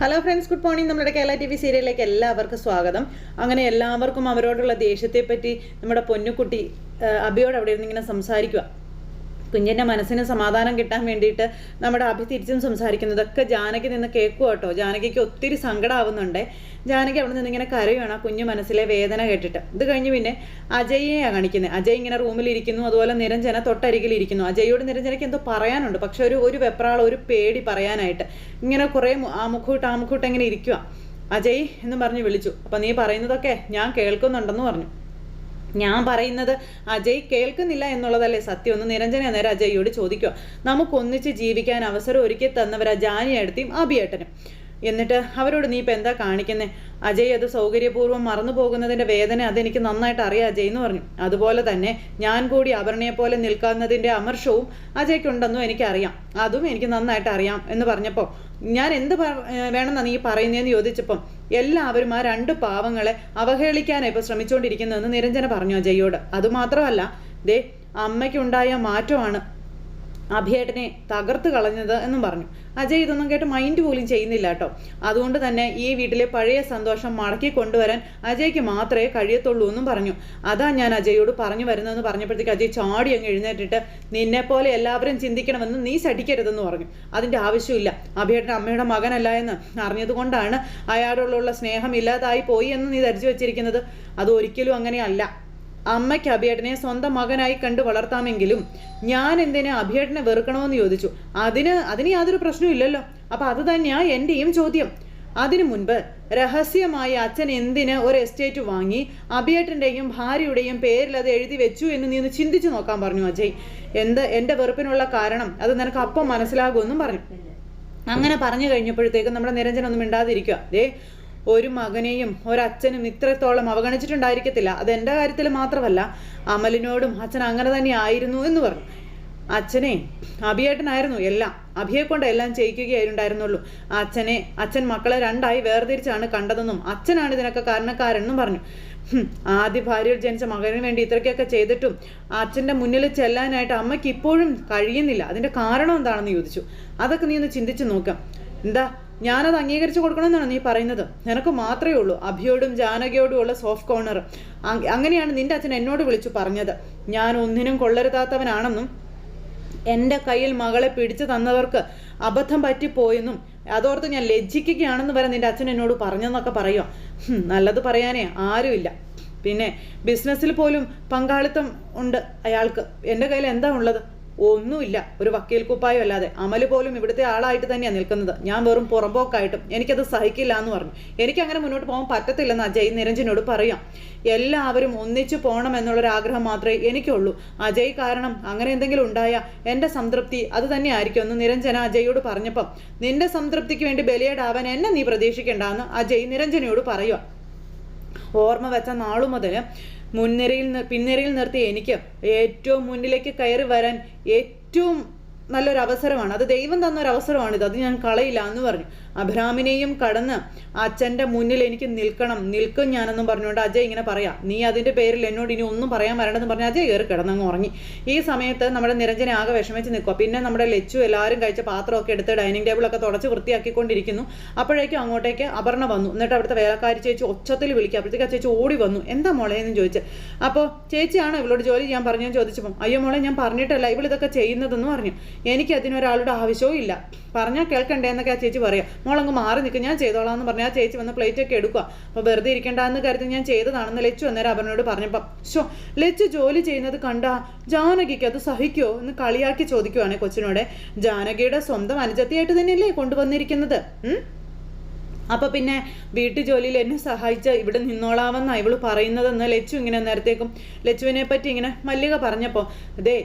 Hello friends good morning നമ്മുടെ Kerala T V സീരിയലിലേക്ക് എല്ലാവർക്കും സ്വാഗതം. അങ്ങനെ എല്ലാവർക്കും അവരോടുള്ള ദേഷ്യത്തെപ്പറ്റി നമ്മുടെ പൊന്നുക്കുട്ടി അബിയോട് അവിടെ ഇരുന്ന് ഇങ്ങനെ സംസാരിക്കുക കുഞ്ഞിന്റെ മനസ്സിന് സമാധാനം കിട്ടാൻ വേണ്ടിയിട്ട് നമ്മുടെ അഭി തിരിച്ചും സംസാരിക്കുന്നതൊക്കെ ജാനകി നിന്ന് കേൾക്കുക കേട്ടോ. ജാനകിക്ക് ഒത്തിരി സങ്കടമാവുന്നുണ്ട് ജാനകി അവിടെ നിന്ന് ഇങ്ങനെ കരയുകയാണ് ആ കുഞ്ഞു മനസ്സിലെ വേദന കേട്ടിട്ട്. ഇത് കഴിഞ്ഞ് പിന്നെ അജയെയാണ് കാണിക്കുന്നത് അജയ് ഇങ്ങനെ റൂമിലിരിക്കുന്നു അതുപോലെ നിരഞ്ജന തൊട്ടരികിലിരിക്കുന്നു അജയോട് നിരഞ്ജനയ്ക്ക് എന്തോ പറയാനുണ്ട്. പക്ഷെ ഒരു ഒരു വെപ്രാളം ഒരു പേടി പറയാനായിട്ട്. ഇങ്ങനെ കുറേ ആ മുഖൂട്ട് ഇങ്ങനെ ഇരിക്കുക അജയ് എന്ന് പറഞ്ഞ് വിളിച്ചു. അപ്പം നീ പറയുന്നതൊക്കെ ഞാൻ കേൾക്കുന്നുണ്ടെന്ന് പറഞ്ഞു. ഞാൻ പറയുന്നത് അജയ് കേൾക്കുന്നില്ല എന്നുള്ളതല്ലേ സത്യം? ഒന്ന് നിരഞ്ജന നേരം അജയ്യോട് ചോദിക്കുക നമുക്കൊന്നിച്ച് ജീവിക്കാൻ അവസരം ഒരുക്കി തന്നവരാ ജാനിയെടുത്തിയും അഭിയേട്ടനും. എന്നിട്ട് അവരോട് നീ ഇപ്പം എന്താ കാണിക്കുന്നത് അജയ് അത് സൗകര്യപൂർവം മറന്നു പോകുന്നതിന്റെ വേദന അതെനിക്ക് നന്നായിട്ട് അറിയാം അജയ് എന്ന് പറഞ്ഞു. അതുപോലെ തന്നെ ഞാൻ കൂടി അപർണയെ പോലെ നിൽക്കുന്നതിന്റെ അമർഷവും അജയ്ക്കുണ്ടെന്നും എനിക്കറിയാം. അതും എനിക്ക് നന്നായിട്ട് അറിയാം എന്ന് പറഞ്ഞപ്പോൾ ഞാൻ എന്ത് വേണമെന്നാണ് നീ പറയുന്നതെന്ന് ചോദിച്ചപ്പം എല്ലാവരും ആ രണ്ട് പാവങ്ങളെ അവഹേളിക്കാനാണ് ഇപ്പോൾ ശ്രമിച്ചുകൊണ്ടിരിക്കുന്നതെന്ന് നിരഞ്ജന പറഞ്ഞു അജയ്യോട് അതുമാത്രമല്ല ദേ അമ്മയ്ക്കുണ്ടായ മാറ്റമാണ് അഭിയേട്ടനെ തകർത്ത് കളഞ്ഞത് എന്നും പറഞ്ഞു. അജയ് ഇതൊന്നും കേട്ട് മൈൻഡ് പോലും ചെയ്യുന്നില്ല കേട്ടോ. അതുകൊണ്ട് തന്നെ ഈ വീട്ടിലെ പഴയ സന്തോഷം മടക്കി കൊണ്ടുവരാൻ അജയ്ക്ക് മാത്രമേ കഴിയത്തുള്ളൂ എന്നും പറഞ്ഞു. അതാ ഞാൻ അജയോട് പറഞ്ഞു വരുന്നതെന്ന് പറഞ്ഞപ്പോഴത്തേക്ക് അജയ് ചാടി അങ്ങ് എഴുന്നേറ്റിട്ട് നിന്നെ പോലെ എല്ലാവരും ചിന്തിക്കണമെന്ന് നീ ശഠിക്കരുതെന്ന് പറഞ്ഞു. അതിന്റെ ആവശ്യമില്ല. അഭിയേട്ടൻ അമ്മയുടെ മകനല്ല എന്ന് അറിഞ്ഞതുകൊണ്ടാണ് അയാളോടുള്ള സ്നേഹം ഇല്ലാതായി പോയി എന്ന് നീ ധരിച്ചു വെച്ചിരിക്കുന്നത്. അത് ഒരിക്കലും അങ്ങനെയല്ല. അമ്മയ്ക്ക് അഭിയേട്ടനെ സ്വന്തം മകനായി കണ്ടു വളർത്താമെങ്കിലും ഞാൻ എന്തിനാ അഭിയേട്ടനെ വെറുക്കണമെന്ന് ചോദിച്ചു. അതിന് അതിന് യാതൊരു പ്രശ്നവും ഇല്ലല്ലോ. അപ്പൊ അത് തന്നെയാ എന്റെയും ചോദ്യം. അതിനു മുൻപ് രഹസ്യമായി അച്ഛൻ എന്തിന് ഒരു എസ്റ്റേറ്റ് വാങ്ങി അഭിയേട്ടന്റെയും ഭാര്യയുടെയും പേരിൽ അത് എഴുതി വെച്ചു എന്ന് നീ ഒന്ന് ചിന്തിച്ചു നോക്കാൻ പറഞ്ഞു അജയ്. എന്ത് എന്റെ വെറുപ്പിനുള്ള കാരണം അത് നിനക്ക് അപ്പം മനസ്സിലാകുമെന്നും പറഞ്ഞു. അങ്ങനെ പറഞ്ഞു കഴിഞ്ഞപ്പോഴത്തേക്കും നമ്മുടെ നിരഞ്ജനൊന്നും മിണ്ടാതിരിക്കുക ദേ ഒരു മകനെയും ഒരച്ഛനും ഇത്രത്തോളം അവഗണിച്ചിട്ടുണ്ടായിരിക്കത്തില്ല. അത് എന്റെ കാര്യത്തിൽ മാത്രമല്ല അമലിനോടും അച്ഛൻ അങ്ങനെ തന്നെ ആയിരുന്നു എന്ന് പറഞ്ഞു. അച്ഛനെ അഭിയേട്ടനായിരുന്നു എല്ലാം. അഭിയെ കൊണ്ട് എല്ലാം ചെയ്യിക്കുകയായിരുന്നുള്ളൂ അച്ഛനെ അച്ഛൻ മക്കളെ രണ്ടായി വേർതിരിച്ചാണ് കണ്ടതെന്നും അച്ഛനാണ് ഇതിനൊക്കെ കാരണക്കാരെന്നും പറഞ്ഞു. ആദ്യ ഭാര്യയിൽ ജനിച്ച മകന് വേണ്ടി ഇത്രയ്ക്കൊക്കെ ചെയ്തിട്ടും അച്ഛന്റെ മുന്നിൽ ചെല്ലാനായിട്ട് അമ്മയ്ക്ക് ഇപ്പോഴും കഴിയുന്നില്ല. അതിന്റെ കാരണം എന്താണെന്ന് ചോദിച്ചു. അതൊക്കെ നീ ഒന്ന് ചിന്തിച്ചു നോക്കാം. എന്താ ഞാനത് അംഗീകരിച്ചു കൊടുക്കണമെന്നാണ് നീ പറയുന്നത്. നിനക്ക് മാത്രമേ ഉള്ളൂ. അഭിയോടും ജാനകിയോടും ഉള്ള സോഫ്റ്റ് കോർണർ അങ്ങനെയാണ് നിന്റെ അച്ഛൻ എന്നോട് വിളിച്ചു പറഞ്ഞത്. ഞാൻ ഒന്നിനും കൊള്ളരുതാത്തവനാണെന്നും എന്റെ കയ്യിൽ മകളെ പിടിച്ചു തന്നവർക്ക് അബദ്ധം പറ്റിപ്പോയെന്നും അതോർത്ത് ഞാൻ ലജ്ജിക്കുകയാണെന്ന് വരെ നിന്റെ അച്ഛൻ എന്നോട് പറഞ്ഞെന്നൊക്കെ പറയുക നല്ലത് പറയാനേ ആരുമില്ല. പിന്നെ ബിസിനസ്സിൽ പോലും പങ്കാളിത്തം ഉണ്ട് അയാൾക്ക്. എന്റെ കയ്യിൽ എന്താ ഉള്ളത്? ഒന്നുമില്ല. ഒരു വക്കീൽ കുപ്പായം അല്ലാതെ. അമൽ പോലും ഇവിടുത്തെ ആളായിട്ട് തന്നെയാണ് നിൽക്കുന്നത്. ഞാൻ വെറും പുറമ്പോക്കായിട്ടും എനിക്കത് സഹിക്കില്ല എന്ന് പറഞ്ഞു. എനിക്ക് അങ്ങനെ മുന്നോട്ട് പോകാൻ പറ്റത്തില്ലെന്ന് അജയ് നിരഞ്ജനോട് പറയാം. എല്ലാവരും ഒന്നിച്ചു പോകണം എന്നുള്ളൊരു ആഗ്രഹം മാത്രമേ എനിക്കുള്ളൂ. അജയ് കാരണം അങ്ങനെ എന്തെങ്കിലും ഉണ്ടായ എന്റെ സംതൃപ്തി അത് തന്നെയായിരിക്കും എന്ന് നിരഞ്ജന അജയോട് പറഞ്ഞപ്പം. നിന്റെ സംതൃപ്തിക്ക് വേണ്ടി ബലിയേടാവാൻ എന്നെ നീ പ്രതീക്ഷിക്കേണ്ടെന്ന് അജയ് നിരഞ്ജനയോട് പറയുക ഓർമ്മ വെച്ച നാളു മുതൽ മുൻനിരയിൽ പിൻനിരയിൽ നിർത്തി എനിക്ക് ഏറ്റവും മുന്നിലേക്ക് കയറി വരാൻ ഏറ്റവും നല്ലൊരു അവസരമാണ് അത് ദൈവം തന്ന ഒരു അവസരമാണിത് അത് ഞാൻ കളയില്ല എന്ന് പറഞ്ഞു. അബ്രാമിനെയും കടന്ന് അച്ഛന്റെ മുന്നിൽ എനിക്ക് നിൽക്കണം. നിൽക്കും ഞാനെന്നും പറഞ്ഞുകൊണ്ട് അജയ് ഇങ്ങനെ പറയാം. നീ അതിന്റെ പേരിൽ എന്നോട് ഇനി ഒന്നും പറയാൻ വരണമെന്ന് പറഞ്ഞ് അജയ് കയറി കിടന്നങ്ങ് ഉറങ്ങി. ഈ സമയത്ത് നമ്മുടെ നിരഞ്ജന ആകെ വിഷമിച്ച് നിൽക്കുക പിന്നെ നമ്മുടെ ലച്ചു എല്ലാവരും കഴിച്ച പാത്രമൊക്കെ എടുത്ത് ഡൈനിങ് ടേബിളൊക്കെ തുടച്ച് വൃത്തിയാക്കിക്കൊണ്ടിരിക്കുന്നു. അപ്പോഴേക്കും അങ്ങോട്ടേക്ക് അപർണ വന്നു. എന്നിട്ട് അവിടുത്തെ വേലക്കാരി ചേച്ചി ഒച്ചത്തിൽ വിളിക്കുക. അപ്പോഴത്തേക്ക് ചേച്ചി ഓടി വന്നു. എന്താ മോളെ? എന്ന് ചോദിച്ച്. അപ്പോൾ ചേച്ചിയാണോ ഇവളോട് ജോലി ചെയ്യാൻ പറഞ്ഞു ചോദിച്ചപ്പോൾ അയ്യോ മോളെ ഞാൻ പറഞ്ഞിട്ടല്ല. ഇവളിതൊക്കെ ചെയ്യുന്നതെന്ന് പറഞ്ഞു. എനിക്ക് അതിനൊരാളുടെ ആവശ്യവും ഇല്ല. പറഞ്ഞാൽ കേൾക്കണ്ടേ എന്നൊക്കെ ആ ചേച്ചി പറയാം. മോളങ്ങ് മാറി നിൽക്കും ഞാൻ ചെയ്തോളാം എന്ന് പറഞ്ഞാൽ ആ ചേച്ചി വന്ന് പ്ലേറ്റ് ഒക്കെ എടുക്കുക അപ്പോൾ വെറുതെ ഇരിക്കേണ്ടെന്ന് കരുതി ഞാൻ ചെയ്തതാണെന്ന് ലച്ചു അന്നേരം അവനോട് പറഞ്ഞപ്പം ഷോ ലച്ചു ജോലി ചെയ്യുന്നത് കണ്ടാ ജാനകിക്ക് അത് സഹിക്കുമോ എന്ന് കളിയാക്കി ചോദിക്കുവാണ് കൊച്ചിനോടെ. ജാനകിയുടെ സ്വന്തം അനുജത്തിയായിട്ട് തന്നെയല്ലേ കൊണ്ടുവന്നിരിക്കുന്നത്? ഉം? അപ്പൊ പിന്നെ വീട്ടു ജോലിയിൽ എന്നെ സഹായിച്ച ഇവിടെ നിന്നോളാമെന്നാണ് ഇവൾ പറയുന്നതെന്ന് ലച്ചു ഇങ്ങനെ നേരത്തേക്കും ലച്ചുവിനെ പറ്റി ഇങ്ങനെ മല്ലിക പറഞ്ഞപ്പോൾ അതെ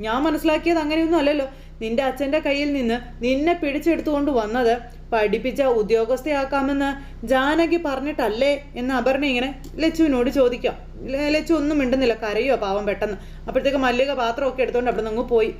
ഞാൻ മനസ്സിലാക്കിയത് അങ്ങനെയൊന്നും അല്ലല്ലോ നിന്റെ അച്ഛന്റെ കയ്യിൽ നിന്ന് നിന്നെ പിടിച്ചെടുത്തുകൊണ്ട് വന്നത് പഠിപ്പിച്ച ഉദ്യോഗസ്ഥയാക്കാമെന്ന് ജാനകി പറഞ്ഞിട്ടല്ലേ എന്ന് അപർണ ഇങ്ങനെ ലച്ചുവിനോട് ചോദിക്കാം. ലച്ചു ഒന്നും മിണ്ടുന്നില്ല കരയോ പാവം പെട്ടെന്ന്. അപ്പോഴത്തേക്ക് മല്ലിക പാത്രമൊക്കെ എടുത്തുകൊണ്ട് അവിടെ നിന്ന് പോയി.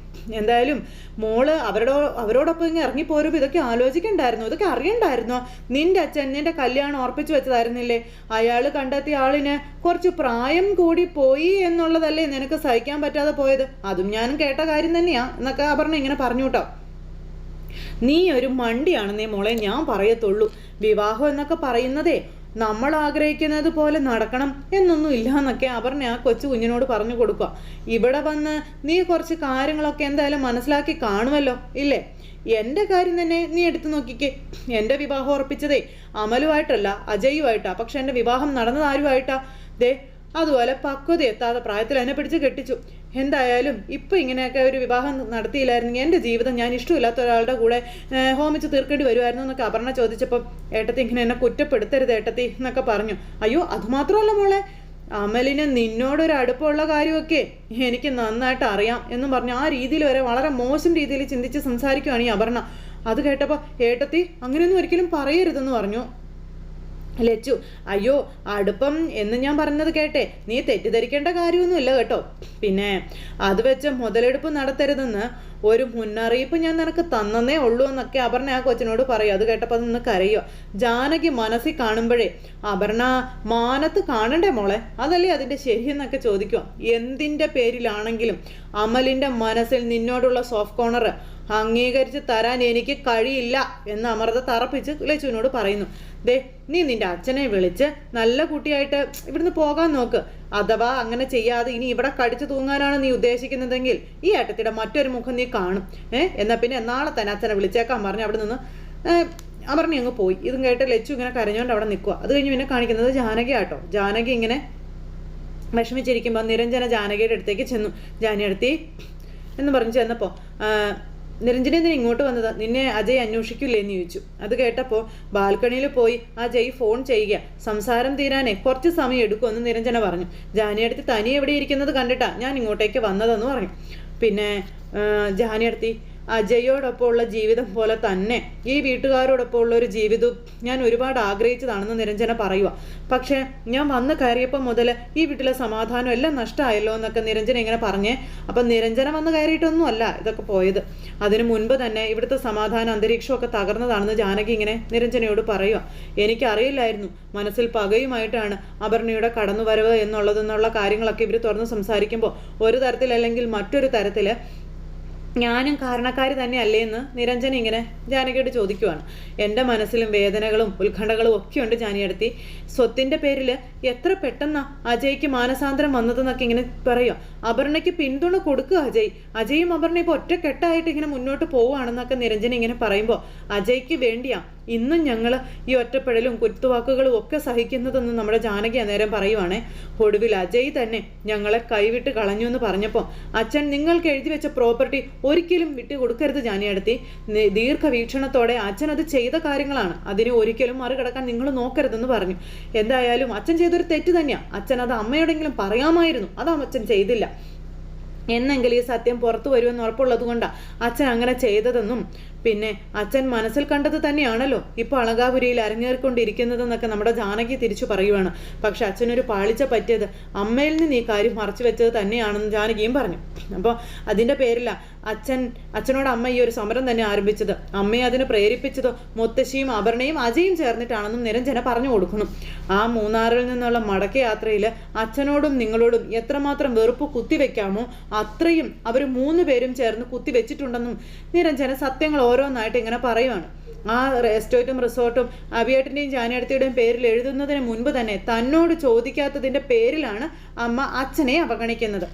എന്തായാലും മോൾ അവരുടെ അവരോടൊപ്പം ഇങ്ങനെ ഇറങ്ങിപ്പോരുമ്പോൾ ഇതൊക്കെ ആലോചിക്കണ്ടായിരുന്നു ഇതൊക്കെ അറിയണ്ടായിരുന്നോ? നിന്റെ അച്ഛൻ നിന്റെ കല്യാണം ഉറപ്പിച്ചു വെച്ചതായിരുന്നില്ലേ? അയാൾ കണ്ടെത്തിയ ആളിന് കുറച്ച് പ്രായം കൂടി പോയി എന്നുള്ളതല്ലേ നിനക്ക് സഹിക്കാൻ പറ്റാതെ പോയത്? അതും ഞാനും കേട്ട കാര്യം തന്നെയാ എന്നൊക്കെ അപർണ ഇങ്ങനെ പറഞ്ഞു കേട്ടോ നീ ഒരു മണ്ടിയാണെന്നേ മോളെ ഞാൻ പറയത്തുള്ളൂ. വിവാഹം എന്നൊക്കെ പറയുന്നതേ നമ്മൾ ആഗ്രഹിക്കുന്നത് പോലെ നടക്കണം എന്നൊന്നും ഇല്ല എന്നൊക്കെ അപർണ ആ കൊച്ചു കുഞ്ഞിനോട് പറഞ്ഞു കൊടുക്കുക. ഇവിടെ വന്ന് നീ കുറച്ച് കാര്യങ്ങളൊക്കെ എന്തായാലും മനസ്സിലാക്കി കാണുമല്ലോ ഇല്ലേ? എന്റെ കാര്യം തന്നെ നീ എടുത്തു നോക്കിക്കേ. എന്റെ വിവാഹം ഉറപ്പിച്ചതേ അമലുമായിട്ടല്ല അജയുമായിട്ടാ പക്ഷെ എന്റെ വിവാഹം നടന്നത് ആരുമായിട്ടാ? ദേ അതുപോലെ പക്വത എത്താതെ പ്രായത്തിൽ എന്നെ പിടിച്ച് കെട്ടിച്ചു. എന്തായാലും ഇപ്പൊ ഇങ്ങനെയൊക്കെ ഒരു വിവാഹം നടത്തിയില്ലായിരുന്നെങ്കിൽ എന്റെ ജീവിതം ഞാൻ ഇഷ്ടമില്ലാത്ത ഒരാളുടെ കൂടെ ഹോമിച്ച് തീർക്കേണ്ടി വരുമായിരുന്നു എന്നൊക്കെ അപർണ ചോദിച്ചപ്പോൾ ഏട്ടത്തി ഇങ്ങനെ എന്നെ കുറ്റപ്പെടുത്തരുത് ഏട്ടത്തി എന്നൊക്കെ പറഞ്ഞു. അയ്യോ അതുമാത്രമല്ല മോളെ അമലിന് നിന്നോടൊരു അടുപ്പമുള്ള കാര്യമൊക്കെ എനിക്ക് നന്നായിട്ട് അറിയാം എന്നും പറഞ്ഞു. ആ രീതിയിൽ വരെ വളരെ മോശം രീതിയിൽ ചിന്തിച്ച് സംസാരിക്കുകയാണ് ഈ അപർണ. അത് കേട്ടപ്പോൾ ഏട്ടത്തി അങ്ങനെയൊന്നും ഒരിക്കലും പറയരുതെന്ന് പറഞ്ഞു. ലച്ചു അയ്യോ അടുപ്പം എന്ന് ഞാൻ പറഞ്ഞത് കേട്ടെ. നീ തെറ്റിദ്ധരിക്കേണ്ട കാര്യമൊന്നുമില്ല കേട്ടോ. പിന്നെ അത് വെച്ച് മുതലെടുപ്പ് നടത്തരുതെന്ന് ഒരു മുന്നറിയിപ്പ് ഞാൻ നിനക്ക് തന്നേ ഉള്ളൂ എന്നൊക്കെ അപർണ ആ കൊച്ചിനോട് പറയും. അത് കേട്ടപ്പോൾ നിന്ന് കരയോ ജാനകി മനസ്സിൽ കാണുമ്പോഴേ അപർണ മാനത്ത് കാണണ്ടേ മോളെ? അതല്ലേ അതിന്റെ ശരിയെന്നൊക്കെ ചോദിക്കും എന്തിന്റെ പേരിലാണെങ്കിലും അമലിന്റെ മനസ്സിൽ നിന്നോടുള്ള സോഫ്റ്റ് കോർണർ അംഗീകരിച്ച് തരാൻ എനിക്ക് കഴിയില്ല എന്ന് അമൃത തറപ്പിച്ച് ലച്ചുവിനോട് പറയുന്നു. ദേ നീ നിന്റെ അച്ഛനെ വിളിച്ച് നല്ല കുട്ടിയായിട്ട് ഇവിടുന്ന് പോകാൻ നോക്ക്. അഥവാ അങ്ങനെ ചെയ്യാതെ ഇനി ഇവിടെ കടിച്ചു തൂങ്ങാനാണ് നീ ഉദ്ദേശിക്കുന്നതെങ്കിൽ ഈ ഏട്ടത്തിയുടെ മറ്റൊരു മുഖം നീ കാണും. ഏ എന്നാ പിന്നെ നാളെ തന്നെ അച്ഛനെ വിളിച്ചേക്കാൻ പറഞ്ഞ് അവിടെ നിന്ന് അമർണി അങ്ങ് പോയി. ഇതും കേട്ട് ലച്ചു ഇങ്ങനെ കരഞ്ഞുകൊണ്ട് അവിടെ നിൽക്കുക അത് കഴിഞ്ഞ് പിന്നെ കാണിക്കുന്നത് ജാനകി ആട്ടോ. ജാനകി ഇങ്ങനെ വിഷമിച്ചിരിക്കുമ്പോൾ നിരഞ്ജന ജാനകിയുടെ അടുത്തേക്ക് ചെന്നു. ജാനിയടുത്തി എന്ന് പറഞ്ഞു ചെന്നപ്പോൾ നിരഞ്ജന എന്തിനാ ഇങ്ങോട്ട് വന്നത്? നിന്നെ അജയ് അന്വേഷിക്കില്ലേ എന്ന് ചോദിച്ചു. അത് കേട്ടപ്പോൾ ബാൽക്കണിയിൽ പോയി അജയ് ഫോൺ ചെയ്യുക. സംസാരം തീരാനേ കുറച്ച് സമയം എടുക്കുമെന്ന് നിരഞ്ജന പറഞ്ഞു. ജാനിയടുത്ത് തനി എവിടെ ഇരിക്കുന്നത് കണ്ടിട്ടാ ഞാൻ ഇങ്ങോട്ടേക്ക് വന്നതെന്ന് പറഞ്ഞു. പിന്നെ ജാനിയടുത്തി അജയോടൊപ്പം ഉള്ള ജീവിതം പോലെ തന്നെ ഈ വീട്ടുകാരോടൊപ്പം ഉള്ള ഒരു ജീവിതവും ഞാൻ ഒരുപാട് ആഗ്രഹിച്ചതാണെന്ന് നിരഞ്ജന പറയുക പക്ഷേ ഞാൻ വന്ന് കയറിയപ്പോൾ മുതൽ ഈ വീട്ടിലെ സമാധാനം എല്ലാം നഷ്ടമായല്ലോ എന്നൊക്കെ നിരഞ്ജന ഇങ്ങനെ പറഞ്ഞേ അപ്പം നിരഞ്ജന വന്ന് കയറിയിട്ടൊന്നും അല്ല ഇതൊക്കെ പോയത്. അതിനു മുൻപ് തന്നെ ഇവിടുത്തെ സമാധാന അന്തരീക്ഷമൊക്കെ തകർന്നതാണെന്ന് ജാനകി ഇങ്ങനെ നിരഞ്ജനയോട് പറയുക എനിക്കറിയില്ലായിരുന്നു. മനസ്സിൽ പകയുമായിട്ടാണ് അപർണയുടെ കടന്നുവരവ് എന്നുള്ളതെന്നുള്ള കാര്യങ്ങളൊക്കെ ഇവർ തുറന്ന് സംസാരിക്കുമ്പോൾ ഒരു തരത്തിലല്ലെങ്കിൽ മറ്റൊരു തരത്തിൽ ഞാനും കാരണക്കാരി തന്നെയല്ലേ എന്ന് നിരഞ്ജൻ ഇങ്ങനെ ജാനകിയോട് ചോദിക്കുവാണ്. എന്റെ മനസ്സിലും വേദനകളും ഉത്കണ്ഠകളും ഒക്കെയുണ്ട് ജാനിയടുത്തി സ്വത്തിന്റെ പേരിൽ എത്ര പെട്ടെന്നാ അജയ്ക്ക് മാനസാന്തരം വന്നതെന്നൊക്കെ ഇങ്ങനെ പറയുക അപർണയ്ക്ക് പിന്തുണ കൊടുക്കുക അജയ്. അജയും അപർണ ഇപ്പോൾ ഒറ്റക്കെട്ടായിട്ട് ഇങ്ങനെ മുന്നോട്ട് പോവുകയാണെന്നൊക്കെ നിരഞ്ജൻ ഇങ്ങനെ പറയുമ്പോൾ അജയ്ക്ക് വേണ്ടിയാ ഇന്നും ഞങ്ങൾ ഈ ഒറ്റപ്പെടലും കുത്തുവാക്കുകളും ഒക്കെ സഹിക്കുന്നതെന്ന് നമ്മുടെ ജാനകി അന്നേരം പറയുവാണേ. ഒടുവിൽ അജയ് തന്നെ ഞങ്ങളെ കൈവിട്ട് കളഞ്ഞു എന്ന് പറഞ്ഞപ്പോൾ അച്ഛൻ നിങ്ങൾക്ക് എഴുതി വെച്ച പ്രോപ്പർട്ടി ഒരിക്കലും വിട്ടു കൊടുക്കരുത് ജാനിയടുത്തി ദീർഘവീക്ഷണത്തോടെ അച്ഛൻ അത് ചെയ്ത കാര്യങ്ങളാണ്. അതിനെ ഒരിക്കലും മറികടക്കാൻ നിങ്ങൾ നോക്കരുതെന്ന് പറഞ്ഞു. എന്തായാലും അച്ഛൻ ചെയ്തൊരു തെറ്റ് തന്നെയാണ് അച്ഛൻ അത് അമ്മയോടെങ്കിലും പറയാമായിരുന്നു. അതാ അച്ഛൻ ചെയ്തില്ല. എന്നെങ്കിലും ഈ സത്യം പുറത്തു വരുമെന്ന് ഉറപ്പുള്ളത് കൊണ്ടാണ് അച്ഛൻ അങ്ങനെ ചെയ്തതെന്നും പിന്നെ അച്ഛൻ മനസ്സിൽ കണ്ടത് തന്നെയാണല്ലോ. ഇപ്പോൾ അളകാപുരിയിൽ അരങ്ങേറിക്കൊണ്ടിരിക്കുന്നതെന്നൊക്കെ നമ്മുടെ ജാനകി തിരിച്ചു പറയുവാണ്. പക്ഷെ അച്ഛനൊരു പാളിച്ച പറ്റിയത് അമ്മയിൽ നിന്ന് ഈ കാര്യം മറച്ചു വെച്ചത് തന്നെയാണെന്ന് ജാനകിയും പറഞ്ഞു. അപ്പോൾ അതിന്റെ പേരില അച്ഛൻ അച്ഛനോട് അമ്മ ഈ ഒരു സമരം തന്നെ ആരംഭിച്ചത്. അമ്മയെ അതിനെ പ്രേരിപ്പിച്ചതോ മുത്തശ്ശിയും അപർണയും അജയും ചേർന്നിട്ടാണെന്നും നിരഞ്ജന പറഞ്ഞു കൊടുക്കുന്നു. ആ മൂന്നാറിൽ നിന്നുള്ള മടക്കയാത്രയിൽ അച്ഛനോടും നിങ്ങളോടും എത്രമാത്രം വെറുപ്പ് കുത്തിവെക്കാമോ അത്രയും അവർ മൂന്ന് പേരും ചേർന്ന് കുത്തിവെച്ചിട്ടുണ്ടെന്നും നിരഞ്ജന സത്യങ്ങൾ ഓരോന്നായിട്ട് ഇങ്ങനെ പറയുവാണ്. ആ എസ്റ്റേറ്റും റിസോർട്ടും അബിയേട്ടന്റെയും ജാനേടത്തിയുടെയും പേരിൽ എഴുതുന്നതിന് മുൻപ് തന്നെ തന്നോട് ചോദിക്കാത്തതിന്റെ പേരിലാണ് അമ്മ അച്ഛനെ അവഗണിക്കുന്നത്.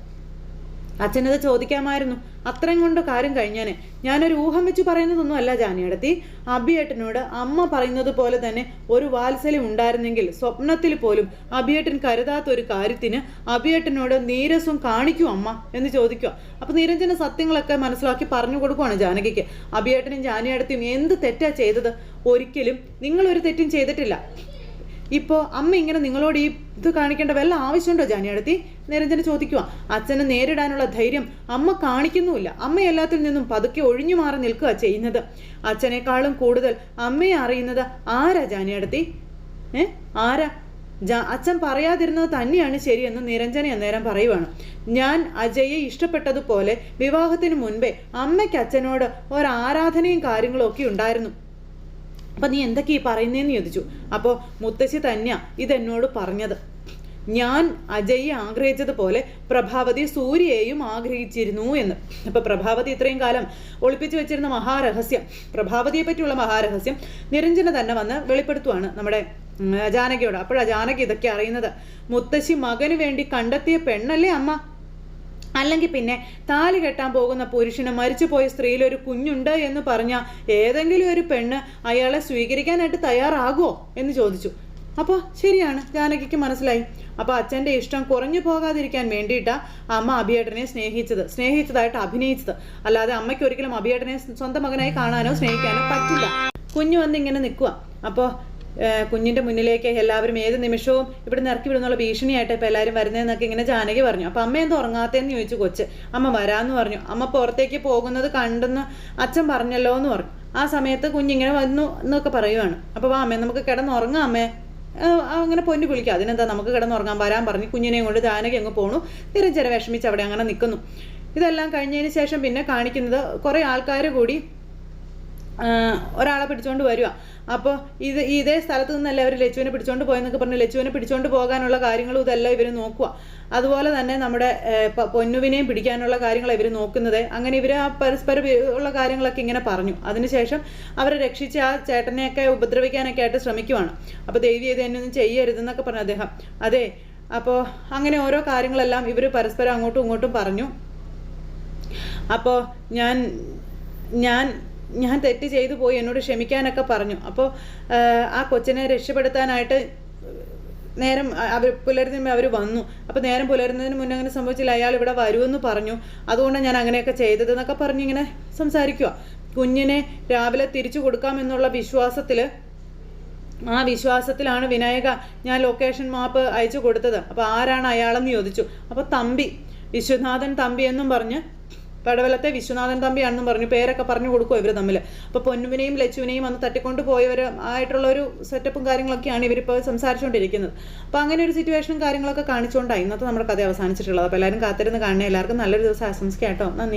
അച്ഛനത് ചോദിക്കാമായിരുന്നു. അത്രയും കൊണ്ട് കാര്യം കഴിഞ്ഞാനെ. ഞാനൊരു ഊഹം വെച്ച് പറയുന്നതൊന്നും അല്ല ജാനിയടത്തി അബിയേട്ടനോട് അമ്മ പറയുന്നത് പോലെ തന്നെ ഒരു വാത്സല്യം ഉണ്ടായിരുന്നെങ്കിൽ സ്വപ്നത്തിൽ പോലും അബിയേട്ടൻ കരുതാത്ത ഒരു കാര്യത്തിന് അബിയേട്ടനോട് നീരസം കാണിക്കൂ അമ്മ എന്ന് ചോദിക്കുക. അപ്പൊ നീരഞ്ജന സത്യങ്ങളൊക്കെ മനസ്സിലാക്കി പറഞ്ഞു കൊടുക്കുവാണ് ജാനകിക്ക്. അബിയേട്ടനും ജാനിയടത്തിയും എന്ത് തെറ്റാ ചെയ്തത്? ഒരിക്കലും നിങ്ങളൊരു തെറ്റും ചെയ്തിട്ടില്ല. ഇപ്പോൾ അമ്മ ഇങ്ങനെ നിങ്ങളോട് ഈ ഇത് കാണിക്കേണ്ട വല്ല ആവശ്യമുണ്ടോ ജാനിയടത്തി നിരഞ്ജന ചോദിക്കുക അച്ഛനെ നേരിടാനുള്ള ധൈര്യം അമ്മ കാണിക്കുന്നുമില്ല. അമ്മ എല്ലാത്തിൽ നിന്നും പതുക്കെ ഒഴിഞ്ഞു മാറി നിൽക്കുക ചെയ്യുന്നത്. അച്ഛനേക്കാളും കൂടുതൽ അമ്മയെ അറിയുന്നത് ആരാ ജാനിയടത്തി ഏ? ആരാ? അച്ഛൻ പറയാതിരുന്നത് തന്നെയാണ് ശരിയെന്ന് നിരഞ്ജന അന്നേരം പറയുവാണ്. ഞാൻ അജയെ ഇഷ്ടപ്പെട്ടതുപോലെ വിവാഹത്തിന് മുൻപേ അമ്മയ്ക്ക് അച്ഛനോട് ഒരാരാധനയും കാര്യങ്ങളും ഒക്കെ ഉണ്ടായിരുന്നു. അപ്പൊ നീ എന്തൊക്കെയാ പറയുന്നതെന്ന് ചോദിച്ചു. അപ്പോൾ മുത്തശ്ശി തന്നെയാ ഇതെന്നോട് പറഞ്ഞത്. ഞാൻ അജയ്യെ ആഗ്രഹിച്ചതുപോലെ പ്രഭാവതി സൂര്യയെയും ആഗ്രഹിച്ചിരുന്നു എന്ന്. അപ്പൊ പ്രഭാവതി ഇത്രയും കാലം ഒളിപ്പിച്ചു വെച്ചിരുന്ന മഹാരഹസ്യം പ്രഭാവതിയെ പറ്റിയുള്ള മഹാരഹസ്യം നിരഞ്ജന തന്നെ വന്ന് വെളിപ്പെടുത്തുവാണ് നമ്മുടെ ജാനകിയോട്. അപ്പോഴാ ജാനകി ഇതൊക്കെ അറിയുന്നത്. മുത്തശ്ശി മകന് വേണ്ടി കണ്ടെത്തിയ പെണ്ണല്ലേ അമ്മ? അല്ലെങ്കിൽ പിന്നെ താലി കെട്ടാൻ പോകുന്ന പുരുഷന് മരിച്ചുപോയ സ്ത്രീയിൽ ഒരു കുഞ്ഞുണ്ട് എന്ന് പറഞ്ഞ ഏതെങ്കിലും ഒരു പെണ്ണ് അയാളെ സ്വീകരിക്കാനായിട്ട് തയ്യാറാകുമോ എന്ന് ചോദിച്ചു. അപ്പോൾ ശരിയാണ് ജാനകിക്ക് മനസ്സിലായി. അപ്പോൾ അച്ഛന്റെ ഇഷ്ടം കുറഞ്ഞു പോകാതിരിക്കാൻ വേണ്ടിയിട്ടാണ് അമ്മ അഭിയേട്ടനെ സ്നേഹിച്ചത് സ്നേഹിച്ചതായിട്ട് അഭിനയിച്ചത്. അല്ലാതെ അമ്മയ്ക്ക് ഒരിക്കലും അഭിയേട്ടനെ സ്വന്തം മകനായി കാണാനോ സ്നേഹിക്കാനോ പറ്റില്ല. കുഞ്ഞു വന്ന് ഇങ്ങനെ നിൽക്കുക അപ്പോൾ കുഞ്ഞിന്റെ മുന്നിലേക്ക് എല്ലാവരും ഏത് നിമിഷവും ഇവിടുന്ന് ഇറക്കി വിടുന്നുള്ള ഭീഷണിയായിട്ട് ഇപ്പോൾ എല്ലാവരും വരുന്നതെന്നൊക്കെ ഇങ്ങനെ ജാനകി പറഞ്ഞു. അപ്പം അമ്മ എന്തോ ഉറങ്ങാത്തതെന്ന് ചോദിച്ചു കൊച്ച്. അമ്മ വരാമെന്ന് പറഞ്ഞു. അമ്മ പുറത്തേക്ക് പോകുന്നത് കണ്ടെന്ന് അച്ഛൻ പറഞ്ഞല്ലോ എന്ന് പറഞ്ഞു. ആ സമയത്ത് കുഞ്ഞിങ്ങനെ വന്നു എന്നൊക്കെ പറയുവാണ്. അപ്പോൾ വാ അമ്മേ നമുക്ക് കിടന്നുറങ്ങാം അമ്മേ. അങ്ങനെ പൊന്നു വിളിക്കുക അതിനെന്താ നമുക്ക് കിടന്നുറങ്ങാൻ വരാൻ പറഞ്ഞ്. കുഞ്ഞിനെയും കൊണ്ട് ജാനകി അങ്ങ് പോണു. നിരഞ്ജന വിഷമിച്ച് അവിടെ അങ്ങനെ നിൽക്കുന്നു ഇതെല്ലാം കഴിഞ്ഞതിന് ശേഷം പിന്നെ കാണിക്കുന്നത് കുറേ ആൾക്കാർ കൂടി ഒരാളെ പിടിച്ചുകൊണ്ട് വരിക അപ്പോൾ ഇത് ഇതേ സ്ഥലത്ത് നിന്നല്ല അവർ ലച്ചുവിനെ പിടിച്ചോണ്ട് പോയെന്നൊക്കെ പറഞ്ഞ് ലച്ചുവിനെ പിടിച്ചോണ്ട് പോകാനുള്ള കാര്യങ്ങളും ഇതെല്ലാം ഇവർ നോക്കുക അതുപോലെ തന്നെ നമ്മുടെ പൊന്നുവിനെയും പിടിക്കാനുള്ള കാര്യങ്ങൾ ഇവർ നോക്കുന്നത്. അങ്ങനെ ഇവർ ആ പരസ്പരം ഉള്ള കാര്യങ്ങളൊക്കെ ഇങ്ങനെ പറഞ്ഞു. അതിനുശേഷം അവരെ രക്ഷിച്ച് ആ ചേട്ടനെയൊക്കെ ഉപദ്രവിക്കാനൊക്കെ ആയിട്ട് ശ്രമിക്കുവാണ്. അപ്പോൾ ദേവി ഇത് എന്നൊന്നും ചെയ്യരുതെന്നൊക്കെ പറഞ്ഞു അദ്ദേഹം. അതെ അപ്പോൾ അങ്ങനെ ഓരോ കാര്യങ്ങളെല്ലാം ഇവർ പരസ്പരം അങ്ങോട്ടും ഇങ്ങോട്ടും പറഞ്ഞു. അപ്പോൾ ഞാൻ ഞാൻ ഞാൻ തെറ്റ് ചെയ്തു പോയി എന്നോട് ക്ഷമിക്കാനൊക്കെ പറഞ്ഞു. അപ്പോൾ ആ കൊച്ചിനെ രക്ഷപ്പെടുത്താനായിട്ട് നേരം അവർ പുലരുന്നതിന് അവർ വന്നു. അപ്പോൾ നേരം പുലരുന്നതിന് മുന്നേ അങ്ങനെ സംഭവിച്ചില്ല അയാൾ ഇവിടെ വരുമെന്ന് പറഞ്ഞു. അതുകൊണ്ടാണ് ഞാൻ അങ്ങനെയൊക്കെ ചെയ്തത് എന്നൊക്കെ പറഞ്ഞ് ഇങ്ങനെ സംസാരിക്കുക കുഞ്ഞിനെ രാവിലെ തിരിച്ചു കൊടുക്കാമെന്നുള്ള വിശ്വാസത്തിൽ ആ വിശ്വാസത്തിലാണ് വിനായക ഞാൻ ലൊക്കേഷൻ മാപ്പ് അയച്ചു കൊടുത്തത്. അപ്പോൾ ആരാണ് അയാളെന്ന് ചോദിച്ചു. അപ്പോൾ തമ്പി വിശ്വനാഥൻ തമ്പി എന്നും പറഞ്ഞ് പടവലത്തെ വിശ്വനാഥൻ തമ്പിയാണെന്നും പറഞ്ഞു. പേരൊക്കെ പറഞ്ഞു കൊടുക്കും ഇവർ തമ്മിൽ അപ്പോൾ പൊന്നുവിനെയും ലച്ചുവിനെയും അന്ന് തട്ടിക്കൊണ്ട് പോയവർ ആയിട്ടുള്ള ഒരു സെറ്റപ്പും കാര്യങ്ങളൊക്കെയാണ് ഇവരിപ്പോൾ സംസാരിച്ചുകൊണ്ടിരിക്കുന്നത് അപ്പോൾ അങ്ങനെ ഒരു സിറ്റുവേഷനും കാര്യങ്ങളൊക്കെ കാണിച്ചുകൊണ്ടാണ് ഇന്നത്തെ നമ്മുടെ കഥ അവസാനിച്ചിട്ടുള്ളത്. അപ്പോൾ എല്ലാവരും കാത്തിരുന്ന് കാണണേ. എല്ലാവർക്കും നല്ലൊരു ദിവസം ആശംസിക്കാം കേട്ടോ. നന്ദി.